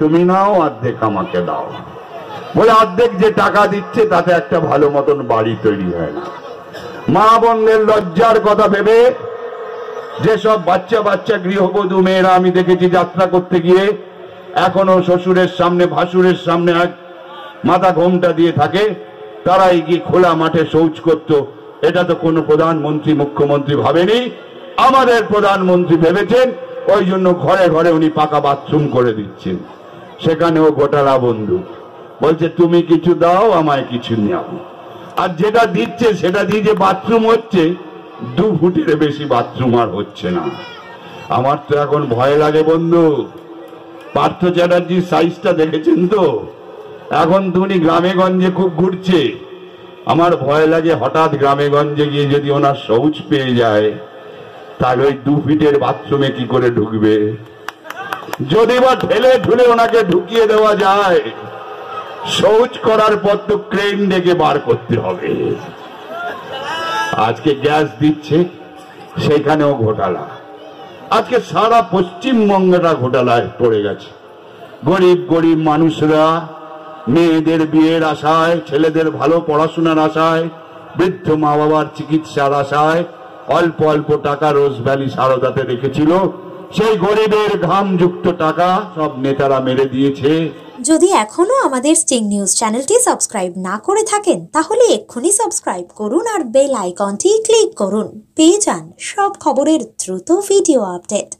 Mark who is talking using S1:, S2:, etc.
S1: তুমি নাও অর্ধেক আমাকে দাও। বলে অর্ধেক যে টাকা দিচ্ছে, তাতে একটা ভালো মতন বাড়ি তৈরি হয় না। মা বোনদের লজ্জার কথা ভেবে যেসব বাচ্চা বাচ্চা গৃহবধূ মেয়েরা আমি দেখেছি যাত্রা করতে গিয়ে, এখনও শ্বশুরের সামনে, ভাসুরের সামনে এক মাথা ঘোমটা দিয়ে থাকে, তারাই গিয়ে খোলা মাঠে শৌচ করত। এটা তো কোনো প্রধানমন্ত্রী, মুখ্যমন্ত্রী ভাবেনি। আমাদের প্রধানমন্ত্রী ভেবেছেন, ওই জন্য ঘরে ঘরে উনি পাকা বাথরুম করে দিচ্ছেন। সেখানেও গোটালা বন্ধু বলছে, তুমি কিছু দাও, আমায় কিছু নাও। আর যেটা দিচ্ছে, সেটা দিয়ে যে বাথরুম হচ্ছে, দু ফুটের বেশি বাথরুম আর হচ্ছে না। আমার তো এখন ভয় লাগে বন্ধু। পার্থ চ্যাটার্জির সাইজটা দেখেছেন তো? এখন তুমি গ্রামে গঞ্জে খুব ঘুরছে। আমার ভয় লাগে হঠাৎ গ্রামে গঞ্জে গিয়ে যদি ওনার শৌচ পেয়ে যায়, তাহলে ওই দু ফিটের বাথরুমে কি করে ঢুকবে? যদি বা ঠেলে ঠুলে ওনাকে ঢুকিয়ে দেওয়া যায়, শৌচ করার পর তো ক্রেন ডেকে বার করতে হবে। আজকে গ্যাস দিচ্ছে, সেখানেও ঘোটালা। আজকে সারা পশ্চিমবঙ্গটা ঘোটালায় পড়ে গেছে। গরিব গরিব মানুষরা, মেয়েদের বিয়ের আশায়, ছেলেদের ভালো পড়াশোনার আশায়, বৃদ্ধ মা বাবার চিকিৎসার আশায় অল্প অল্প টাকা রোজ ভ্যালি সারদাতে রেখেছিল। সেই গরিবের ঘামযুক্ত টাকা সব নেতারা মেরে দিয়েছে।
S2: যদি এখনও আমাদের স্টিং নিউজ চ্যানেলটি সাবস্ক্রাইব না করে থাকেন, তাহলে এক্ষুনি সাবস্ক্রাইব করুন আর বেল আইকনটি ক্লিক করুন। পেয়ে যান সব খবরের দ্রুত ভিডিও আপডেট।